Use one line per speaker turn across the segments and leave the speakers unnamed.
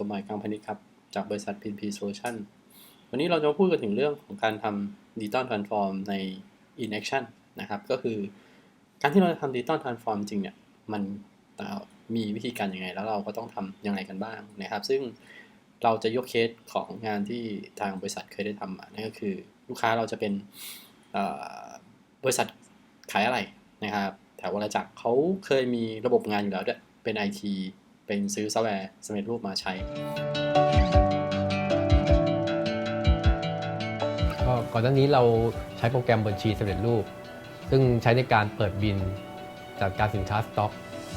สมหมายกลางพาณิชย์ครับ จากบริษัท PNP Solution วันนี้เราจะมาพูดกันถึงเรื่องของการทำ Digital Transform ใน In Action นะครับ ก็คือ การที่เราจะทำ Digital Transform จริงเนี่ย มันมีวิธีการยังไง แล้วเราก็ต้องทำยังไงกันบ้างนะครับ ซึ่งเราจะยกเคสของงานที่ทางบริษัทเคยได้ทำมานั่นก็คือลูกค้าเราจะเป็นบริษัทขายอะไรนะครับแถววรจักรเขาเคยมีระบบงานอยู่แล้วด้วยเป็น IT เป็นซื้อซอฟต์แวร์สำเร็จรูปมาใช้
ก็ก่อนหน้านี้เราใช้โปรแกรมบัญชีสำเร็จรูป ซึ่งใช้ในการเปิดบินจัดการสินค้าสต็อก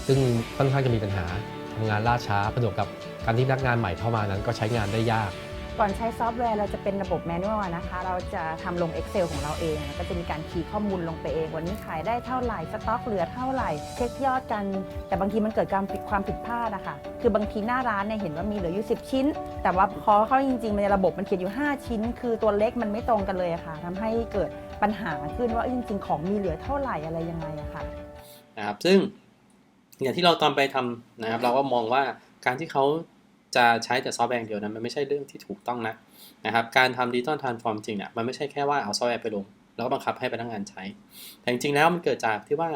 ซึ่งค่อนข้างจะมีปัญหาทำงานล่าช้าผนวกกับการที่นักงานใหม่เข้ามานั้นก็ใช้งานได้ยาก
ก่อนใช้ซอฟต์แวร์เราจะเป็นระบบแมนนวลนะคะ เราจะทำลง Excel ของเราเอง ก็จะมีการคีย์ข้อมูลลงไปเอง วันนี้ขายได้เท่าไหร่ สต็อกเหลือเท่าไหร่ เช็คยอดกัน แต่บางทีมันเกิดการผิดความผิดพลาดนะคะ คือบางทีหน้าร้านเนี่ยเห็นว่ามีเหลืออยู่ 10 ชิ้น แต่ว่าพอเข้าจริงๆในระบบมันเขียนอยู่ 5 ชิ้น คือตัวเลขมันไม่ตรงกันเลยะค่ะทำให้เกิดปัญหาขึ้นว่าจริง ๆ ของมีเหลือเท่าไหร่อะไรยังไงอะค่ะ
นะครับ ซึ่งอย่างที่เราตอนไปทำนะครับ เราก็มองว่าการที่เขา จะใช้แต่ซอฟต์แวร์เดียวนั้นมันไม่ใช่เรื่องที่ถูกต้องนะนะครับการทำดิจิตอลทรานส์ฟอร์มจริงเนี่ยมันไม่ใช่แค่ว่าเอาซอฟต์แวร์ไปลง แล้วก็บังคับให้พนักงานใช้ แต่จริงๆแล้วมันเกิดจากที่ว่า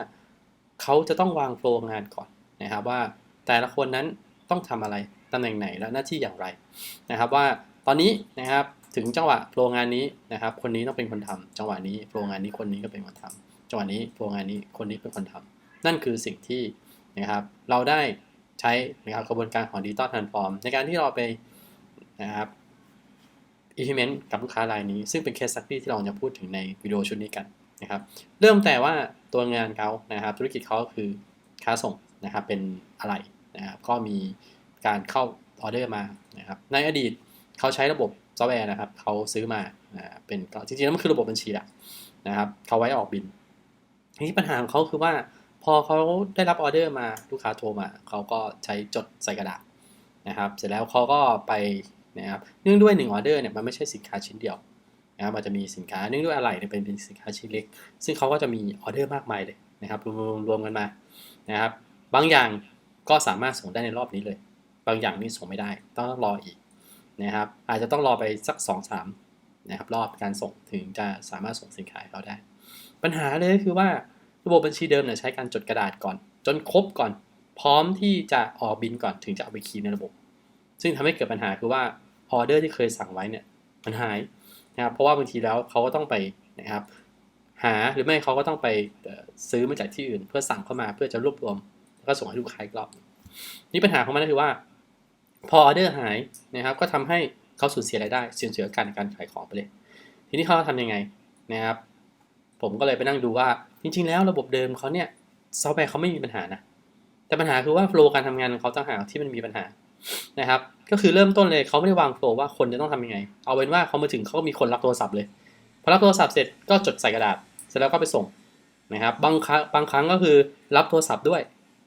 เขาจะต้องวางโฟล์งานก่อนนะครับว่าแต่ละคนนั้นต้องทำอะไรตำแหน่งไหนและหน้าที่อย่างไรนะครับว่าตอนนี้นะครับถึงจังหวะโฟล์งานนี้นะครับ คนนี้ต้องเป็นคนทำจังหวะนี้โฟล์งานนี้คนนี้ก็เป็นคนทำจังหวะนี้โฟล์งานนี้คนนี้เป็นคนทำนั่นคือสิ่งที่นะครับเราได้ ใช้นะครับกระบวนการของดิจิตอลทรานส์ฟอร์มในการที่เราไปนะครับ implement กับลูกค้ารายนี้ ซึ่งเป็น case study ที่เราจะพูดถึงในวิดีโอชุดนี้กันนะครับ เริ่มแต่ว่าตัวงานเขานะครับ ธุรกิจเขาคือค้าส่งนะครับเป็นอะไรนะครับก็มีการเข้าออเดอร์มานะครับในอดีตเขาใช้ระบบซอฟต์แวร์นะครับเขาซื้อมาเป็นจริงๆแล้วมันคือระบบบัญชีแหละนะครับเขาไว้ออกบินทีนี้ปัญหาของเขาคือว่า พอเขาได้รับออเดอร์มาลูกค้าโทรมาเขาก็ใช้จดใส่กระดาษนะครับ เสร็จแล้วเขาก็ไปนะครับเนื่องด้วย1ออเดอร์เนี่ยมันไม่ใช่สินค้าชิ้นเดียวนะครับมันจะมีสินค้าเนื่องด้วยอะไรเนี่ยเป็นสินค้าชิ้นเล็ก ซึ่งเขาก็จะมีออเดอร์มากมายเลยนะครับรวมรวมกันมานะครับ บางอย่างก็สามารถส่งได้ในรอบนี้เลย บางอย่างนี่ส่งไม่ได้ต้องรออีกนะครับ อาจจะต้องรอไปสัก2อสามนะครับรอบการส่งถึงจะสามารถส่งสินค้าให้เขาได้ ปัญหาเลยคือว่า ระบบบัญชีเดิมเนี่ยใช้การจดกระดาษก่อน จนครบก่อน พร้อมที่จะออกบินก่อนถึงจะเอาไปคีย์ในระบบ ซึ่งทำให้เกิดปัญหาคือว่าออเดอร์ที่เคยสั่งไว้เนี่ยมันหายนะครับเพราะว่าบางทีแล้วเขาก็ต้องไปนะครับหาหรือไม่เขาก็ต้องไปซื้อมาจากที่อื่น เพื่อสั่งเข้ามาเพื่อจะรวบรวมแล้วก็ส่งให้ลูกค้าอีกรอบนี่ปัญหาของมันก็คือว่า พอออเดอร์หายนะครับ ก็ทำให้เขาสูญเสียรายได้สูญเสียการการขายของไปเลย ทีนี้เขาทำยังไงนะครับ ผมก็เลยไปนั่งดูว่า จริง ๆ แล้วระบบเดิมเขาเนี่ยซอฟต์แวร์เขาไม่มีปัญหานะ แต่ปัญหาคือว่าโฟล์การทำงานของเขาต่างหากที่มันมีปัญหานะครับ ก็คือเริ่มต้นเลยเขาไม่ได้วางโฟล์ว่าคนจะต้องทำยังไง เอาเป็นว่าเขามาถึงเขาก็มีคนรับโทรศัพท์เลย พอรับโทรศัพท์เสร็จก็จดใส่กระดาษ เสร็จแล้วก็ไปส่งนะครับ บางครั้งบางครั้งก็คือรับโทรศัพท์ด้วย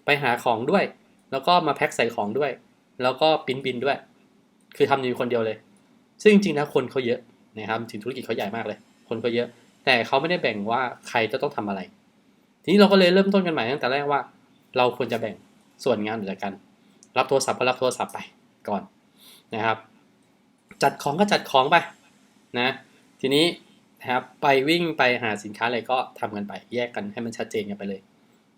ไปหาของด้วย แล้วก็มาแพ็คใส่ของด้วย แล้วก็ปิ้นบินด้วย คือทำอยู่คนเดียวเลย ซึ่งจริงๆแล้วคนเขาเยอะนะครับถึงธุรกิจเขาใหญ่มากเลย คนเขาเยอะ แต่เขาไม่ได้แบ่งว่าใครจะต้องทำอะไร ทีนี้เราก็เลยเริ่มต้นกันใหม่ตั้งแต่แรกว่า เราควรจะแบ่งส่วนงานออกจากกัน รับโทรศัพท์ก็รับโทรศัพท์ไปก่อนนะครับ จัดของก็จัดของไปนะ ทีนี้นะครับไปวิ่งไปหาสินค้าอะไรก็ทำกันไปแยกกันให้มันชัดเจนกันไปเลย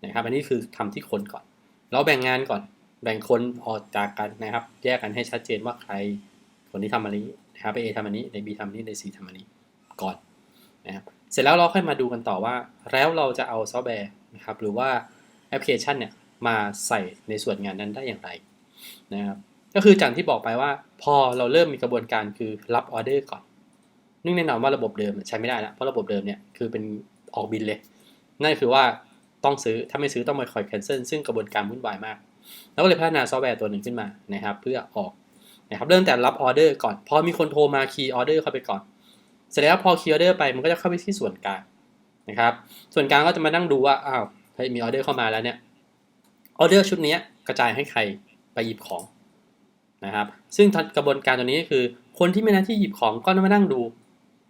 นะครับอันนี้คือทำที่คนก่อน เราแบ่งงานก่อน แบ่งคนออกจากกันนะครับ แยกกันให้ชัดเจนว่าใครคนที่ทำอันนี้นะครับไปเอทำอันนี้ในบีทำอันนี้ในซีทำอันนี้ก่อน นะครับเสร็จแล้วเราค่อยมาดูกันต่อว่า แล้วเราจะเอาซอฟต์แวร์นะครับหรือว่าแอปพลิเคชันเนี่ยมาใส่ในส่วนงานนั้นได้อย่างไรนะครับก็คือจากที่บอกไปว่าพอเราเริ่มมีกระบวนการคือรับออเดอร์ก่อนนึ่งแน่นอนว่าระบบเดิมใช้ไม่ได้แล้วเพราะระบบเดิมเนี่ยคือเป็นออกบินเลย นั่นคือว่าต้องซื้อถ้าไม่ซื้อต้องมาคอยแคนเซิลซึ่งกระบวนการวุ่นวายมาก แล้วก็เลยพัฒนาซอฟต์แวร์ตัวหนึ่งขึ้นมานะครับ เพื่อออกนะครับเริ่มแต่รับออเดอร์ก่อนพอมีคนโทรมาคีย์ออเดอร์เข้าไปก่อน เสร็จแล้วพอคีย์ออเดอร์ไปมันก็จะเข้าไปที่ส่วนกลางนะครับ ส่วนกลางก็จะมานั่งดูว่าอ้าวมีออเดอร์เข้ามาแล้วเนี่ยออเดอร์ชุดนี้กระจายให้ใครไปหยิบของนะครับ ซึ่งกระบวนการตัวนี้ก็คือคนที่ม่หน้าที่หยิบของก็มานั่งดู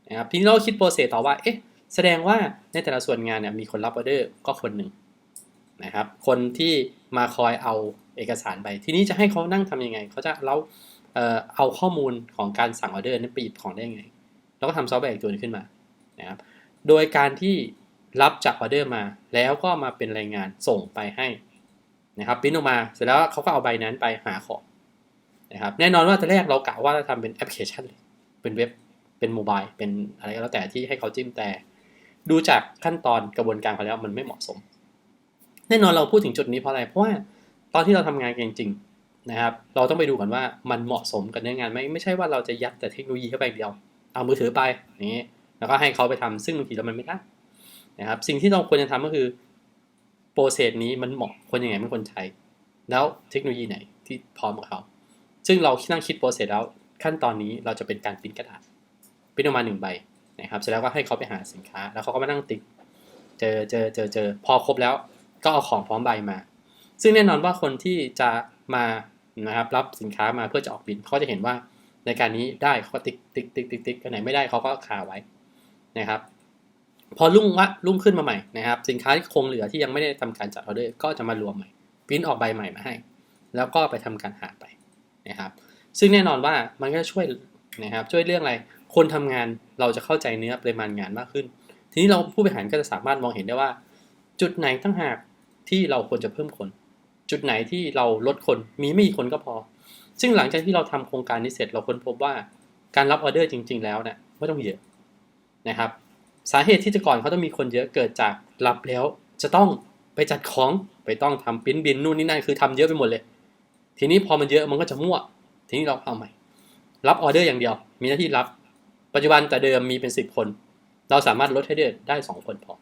นะครับทีนี้เราคิดโปรเซสต่อว่าเอ๊ะแสดงว่าในแต่ละส่วนงานเนี่ยมีคนรับออเดอร์ก็คนหนึ่งนะครับ คนที่มาคอยเอาเอกสารไป ทีนี้จะให้เขานั่งทํำยังไงเขาจะเราเอ่อเอาข้อมูลของการสั่งออเดอร์นั้นไปหยิบของได้ยังไง แล้วก็ทำซอฟต์แวร์อีกตัวนึงขึ้นมานะครับโดยการที่รับจากออเดอร์มา แล้วก็มาเป็นรายงานส่งไปให้นะครับปริ้นออกมาเสร็จแล้วเขาก็เอาใบนั้นไปหาของนะครับแน่นอนว่าตอนแรกเรากะว่าจะทำเป็นแอปพลิเคชันเลยเป็นเว็บเป็นโมบายเป็นอะไรก็แล้วแต่ที่ให้เขาจิ้มแต่ ดูจากขั้นตอนกระบวนการเขาแล้วมันไม่เหมาะสม แน่นอนเราพูดถึงจุดนี้เพราะอะไรเพราะว่าตอนที่เราทำงานจริงๆนะครับ เราต้องไปดูก่อนว่ามันเหมาะสมกับเนื้องานไหมไม่ใช่ว่าเราจะยัดแต่เทคโนโลยีเข้าไปเดียว เอามือถือไปอย่างนี้แล้วก็ให้เขาไปทำซึ่งบางทีแล้วมันไม่ได้นะครับ สิ่งที่เราควรจะทำก็คือโปรเซสนี้มันเหมาะคนยังไงไม่ควรใช้ แล้วเทคโนโลยีไหนที่พร้อมกับเขา ซึ่งเรานั่งคิดโปรเซสแล้วขั้นตอนนี้เราจะเป็นการปริ้นกระดาษปริ้นออกมาหนึ่งใบนะครับเสร็จแล้วก็ให้เขาไปหาสินค้า แล้วเขาก็มานั่งติ๊กเจอเจอเจอเจอพอครบแล้วก็เอาของพร้อมใบมา ซึ่งแน่นอนว่าคนที่จะมานะครับรับสินค้ามาเพื่อจะออกบินเขาจะเห็นว่า ในการนี้ได้เขาก็ติ๊กติ๊กติ๊กติ๊กติ๊กอันไหนไม่ได้เขาก็คาไว้นะครับ พอรุ่งวะรุ่งขึ้นมาใหม่นะครับ สินค้าที่คงเหลือที่ยังไม่ได้ทำการจัดออเดอร์ก็จะมารวมใหม่ปริ้นออกใบใหม่มาให้ แล้วก็ไปทำการหาไปนะครับ ซึ่งแน่นอนว่ามันก็ช่วยนะครับช่วยเรื่องอะไรคนทำงานเราจะเข้าใจเนื้อปริมาณงานมากขึ้น ทีนี้เราผู้บริหารก็จะสามารถมองเห็นได้ว่า จุดไหนตั้งหากที่เราควรจะเพิ่มคน จุดไหนที่เราลดคนมีไม่กี่คนก็พอ ซึ่งหลังจากที่เราทำโครงการนี้เสร็จเราค้นพบว่าการรับออเดอร์จริง ๆ แล้วเนี่ยไม่ต้องเยอะนะครับ สาเหตุที่แต่ก่อนเขาต้องมีคนเยอะเกิดจากรับแล้วจะต้องไปจัดของไปต้องทำปิ้นบินนู่นนี่นั่นคือทำเยอะไปหมดเลย ทีนี้พอมันเยอะมันก็จะมั่ว ทีนี้เราเอาใหม่ รับออเดอร์อย่างเดียว มีหน้าที่รับ ปัจจุบันแต่เดิมมีเป็นสิบคน เราสามารถลดให้เดได้สองคนพอ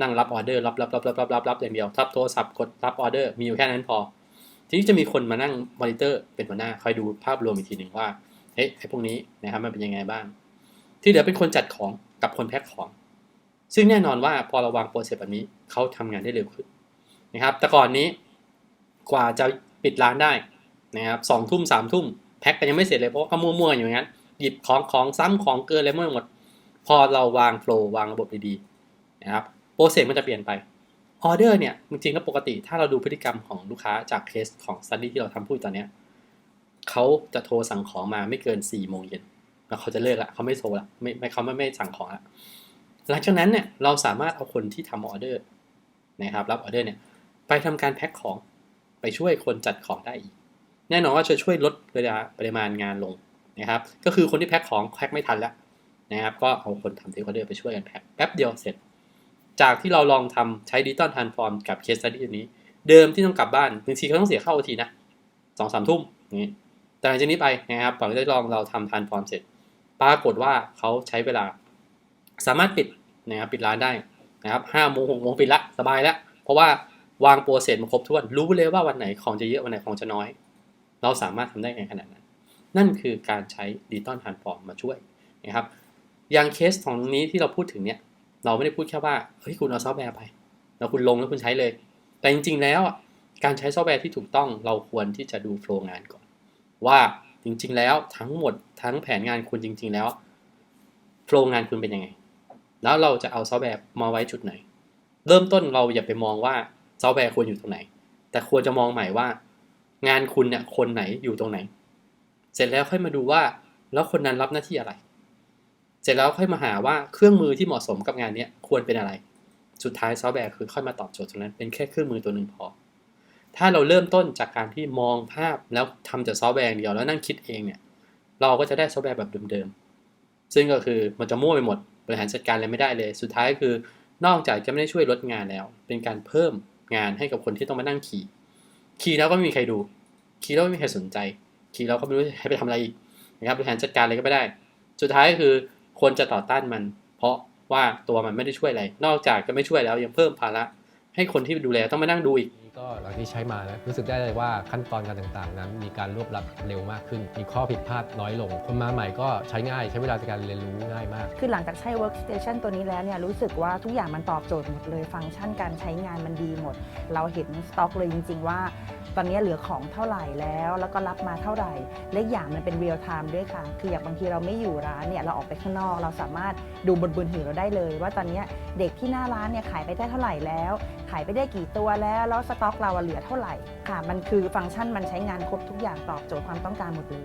นั่งรับออเดอร์รับรับรับรับรับรับรับอย่างเดียวทับโทรศัพท์กดรับออเดอร์มีอยู่แค่นั้นพอ ทีนี้จะมีคนมานั่งมอนิเตอร์เป็นหัวหน้าคอยดูภาพรวมอีกทีหนึ่งว่าเฮ้ยไอ้พวกนี้นะครับมันเป็นยังไงบ้าง ที่เหลือเป็นคนจัดของกับคนแพ็คของ ซึ่งแน่นอนว่าพอเราวางโปรเซสแบบนี้เขาทำงานได้เร็วขึ้นนะครับ แต่ก่อนนี้กว่าจะปิดร้านได้นะครับสองทุ่มสามทุ่มแพ็คกันยังไม่เสร็จเลยเพราะว่าเขามั่วๆอย่างนั้นหยิบของของซ้ำของเกินอะไรมั่วหมด พอเราวางโฟล์วางระบบดีๆนะครับโปรเซสมันจะเปลี่ยนไป ออเดอร์เนี่ยจริงๆแล้วปกติถ้าเราดูพฤติกรรมของลูกค้าจากเคสของสตัดดี้ที่เราทำพูดตอนเนี้ยเขาจะโทรสั่งของมาไม่เกิน4ี่โมงเย็นแล้วเขาจะเลิกละเขาไม่โทรละไม่ไม่เขาไม่ไม่สั่งของละหลังจากนั้นเนี่ยเราสามารถเอาคนที่ทำออเดอร์นะครับรับออเดอร์เนี่ยไปทำการแพ็คของไปช่วยคนจัดของได้อีก แน่นอนว่าจะช่วยลดเวลาปริมาณงานลงนะครับ ก็คือคนที่แพ็คของแพ็คไม่ทันแล้วนะครับ ก็เอาคนทำเทคออเดอร์ไปช่วยกันแพ็คแป๊บเดียวเสร็จ จากที่เราลองทำใช้ดิจิตอลทรานส์ฟอร์มกับเคสตัดดี้นี้ เดิมที่ต้องกลับบ้านบางทีเขาต้องเสียค่าโอทีนะสองสามทุ่มนี้แต่หลังจากนี้ไปนะครับพอได้ลองเราทำทรานส์ฟอร์มเสร็จ ปรากฏว่าเขาใช้เวลา สามารถปิดนะครับปิดร้านได้นะครับห้าโมงหกโมงปิดละสบายแล้ว เพราะว่าวางโปรเซสมาครบถ้วน รู้เลยว่าวันไหนของจะเยอะวันไหนของจะน้อย เราสามารถทำได้ไงขนาดนั้น นั่นคือการใช้ดิจิตอลทรานส์ฟอร์มมาช่วยนะครับอย่างเคสของนี้ที่เราพูดถึงเนี่ย เราไม่ได้พูดแค่ว่าเฮ้ยคุณเอาซอฟต์แวร์ไป แล้วคุณลงแล้วคุณใช้เลย แต่จริง ๆ แล้วการใช้ซอฟต์แวร์ที่ถูกต้องเราควรที่จะดูโฟล์งานก่อน ว่าจริง ๆ แล้วทั้งหมดทั้งแผนงานคุณจริง ๆ แล้วโฟล์งานคุณเป็นยังไง แล้วเราจะเอาซอฟต์แวร์มาไว้จุดไหน เริ่มต้นเราอย่าไปมองว่าซอฟต์แวร์ควรอยู่ตรงไหน แต่ควรจะมองใหม่ว่า งานคุณเนี่ยคนไหนอยู่ตรงไหน เสร็จแล้วค่อยมาดูว่าแล้วคนนั้นรับหน้าที่อะไร ร็จแล้วค่อยมาหาว่าเครื่องมือที่เหมาะสมกับงานนี้ควรเป็นอะไร สุดท้ายซอฟต์แวร์คือค่อยมาตอบโจทย์ตรงนั้นเป็นแค่เครื่องมือตัวหนึ่งพอ ถ้าเราเริ่มต้นจากการที่มองภาพแล้วทำจากซอฟต์แวร์เดียวแล้วนั่งคิดเองเนี่ย เราก็จะได้ซอฟต์แวร์แบบเดิมๆ ซึ่งก็คือมันจะมั่วไปหมดบริหารจัดการอะไรไม่ได้เลย สุดท้ายคือนอกจากจะไม่ได้ช่วยลดงานแล้ว เป็นการเพิ่มงานให้กับคนที่ต้องมานั่งขี่ขี่แล้วก็ไม่มีใครดูขี่แล้วไม่มีใครสนใจขี่แล้วก็ไม่รู้จะให้ไปทำอะไรอีกนะครับบริหารจัดการอะไรก็ไม่ได้ สุดท้ายคือ ควรจะต่อต้านมัน เพราะว่าตัวมันไม่ได้ช่วยอะไร นอกจากจะไม่ช่วยแล้วยังเพิ่มภาระ ให้คนที่ดูแลต้องมานั่งดูอีก
ก็หลังที่ใช้มานะรู้สึกได้เลยว่าขั้นตอนการต่างๆ นั้น มีการรวบรัดเร็วมากขึ้น มีข้อผิดพลาดน้อยลง คนมาใหม่ก็ใช้ง่าย ใช้เวลาในการเรียนรู้ง่ายมาก
คือหลังจากใช้ workstation ตัวนี้แล้วเนี่ยรู้สึกว่าทุกอย่างมันตอบโจทย์หมดเลยฟังก์ชันการใช้งานมันดีหมด เราเห็นสต็อกเลยจริง ๆ ว่า ตอนนี้เหลือของเท่าไหร่แล้ว แล้วก็รับมาเท่าไหร่ และอย่างมันเป็นเรียลไทม์ด้วยค่ะ คืออย่างบางทีเราไม่อยู่ร้านเนี่ยเราออกไปข้างนอก เราสามารถดูบนบนถือเราได้เลย ว่าตอนนี้เด็กที่หน้าร้านเนี่ยขายไปได้เท่าไหร่แล้ว ขายไปได้กี่ตัวแล้ว แล้วสต็อกเราเหลือเท่าไหร่ค่ะ มันคือฟังก์ชันมันใช้งานครบทุกอย่างตอบโจทย์ความต้องการหมดเลย